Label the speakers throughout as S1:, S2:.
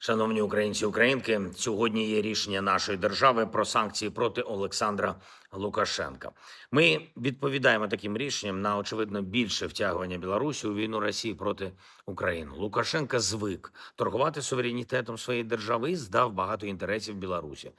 S1: Шановні українці українки, сьогодні є рішення нашої держави про санкції проти Олександра Лукашенка. Ми відповідаємо таким рішенням на очевидно більше втягування Білорусі у війну Росії проти України. Лукашенка звик торгувати суверенітетом своєї держави і здав багато інтересів Білорусі.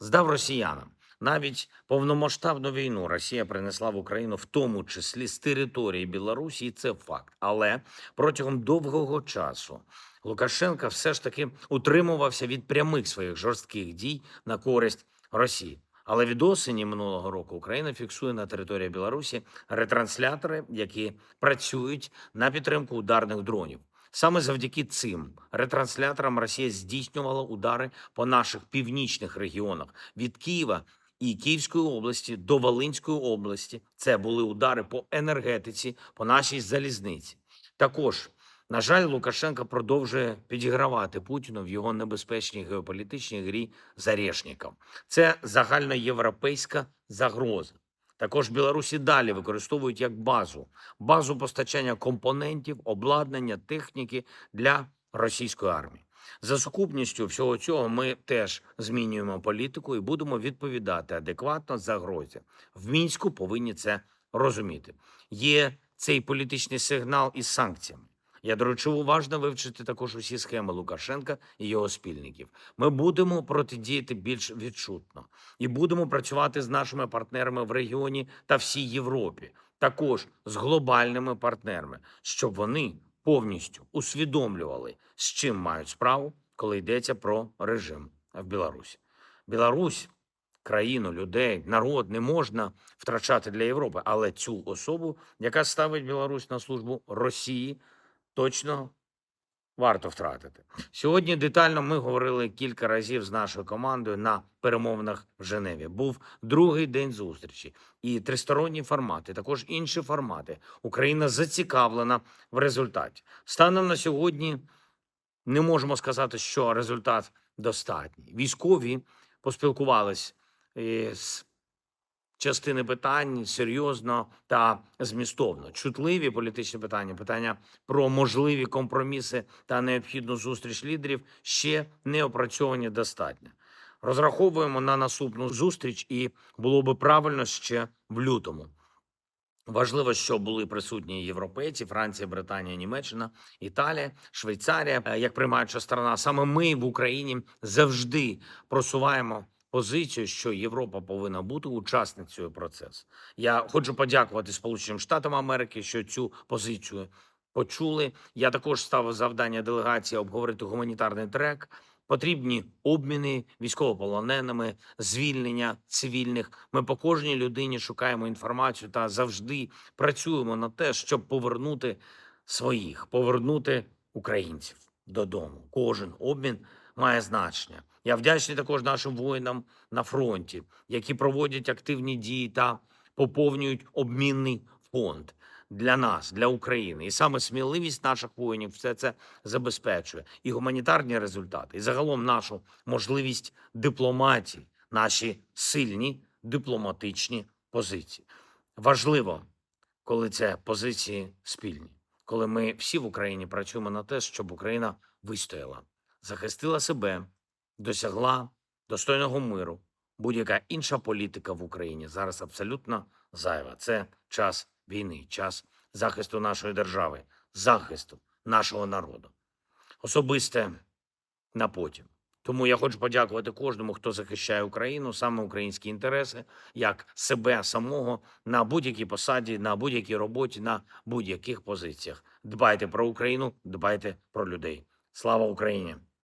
S1: Здав росіянам. Навіть повномасштабну війну Росія принесла в Україну, в тому числі з території Білорусі, і це факт. Але протягом довгого часу Лукашенка все ж таки утримувався від прямих своїх жорстких дій на користь Росії. Але від осені минулого року Україна фіксує на території Білорусі ретранслятори, які працюють на підтримку ударних дронів. Саме завдяки цим ретрансляторам Росія здійснювала удари по наших північних регіонах від Києва і Київської області до Волинської області. Це були удари по енергетиці, по нашій залізниці. Також, на жаль, Лукашенко продовжує підігравати Путіну в його небезпечній геополітичній грі з Орешником. Це загальноєвропейська загроза. Також Білорусі далі використовують як базу базу постачання компонентів, обладнання, техніки для російської армії. За сукупністю всього цього ми теж змінюємо політику і будемо відповідати адекватно загрозі. В мінську повинні це розуміти. Є цей політичний сигнал із санкціями. Я доручив уважно вивчити також усі схеми Лукашенка і його спільників. Ми будемо протидіяти більш відчутно і будемо працювати з нашими партнерами в регіоні та всій Європі, також з глобальними партнерами, щоб вони повністю усвідомлювали, з чим мають справу, коли йдеться про режим в Білорусі. Білорусь, країну, людей, народ не можна втрачати для Європи, але цю особу, яка ставить Білорусь на службу Росії, точно варто втратити. Сьогодні детально ми говорили кілька разів з нашою командою на перемовинах в Женеві. Був другий день зустрічі і тристоронні формати, також інші формати. Україна зацікавлена в результаті. Станом на сьогодні не можемо сказати, що результат достатній. Військові поспілкувались е, з частини питань серйозно та змістовно. Чутливі політичні питання, питання про можливі компроміси та необхідну зустріч лідерів ще не опрацьовані достатньо. Розраховуємо на наступну зустріч, і було би правильно ще в лютому. Важливо, щоб були присутні європейці, Франція, Британія, Німеччина, Італія, Швейцарія е, як приймаюча сторона. Саме ми в Україні завжди просуваємо позицію, що Європа повинна бути учасницею процесу. Я хочу подякувати Сполученим Штатам Америки, що цю позицію почули. Я також ставив завдання делегації обговорити гуманітарний трек. Потрібні обміни військовополоненими, звільнення цивільних. Ми по кожній людині шукаємо інформацію та завжди працюємо на те, щоб повернути своїх, повернути українців додому. Кожен обмін має значення. Я вдячний також нашим воїнам на фронті, які проводять активні дії та поповнюють обмінний фонд для нас, для України. І саме сміливість наших воїнів все це забезпечує і гуманітарні результати, і загалом нашу можливість дипломатії, наші сильні дипломатичні позиції. Важливо, коли це позиції спільні, коли ми всі в Україні працюємо на те, щоб Україна вистояла, захистила себе, досягла достойного миру. Будь-яка інша політика в Україні зараз абсолютно зайва. Це час війни, час захисту нашої держави, захисту нашого народу. Особисте на потім. Тому я хочу подякувати кожному, хто захищає Україну, саме українські інтереси, як себе самого на будь-якій посаді, на будь-якій роботі, на будь-яких позиціях. Дбайте про Україну, дбайте про людей. Слава Україні!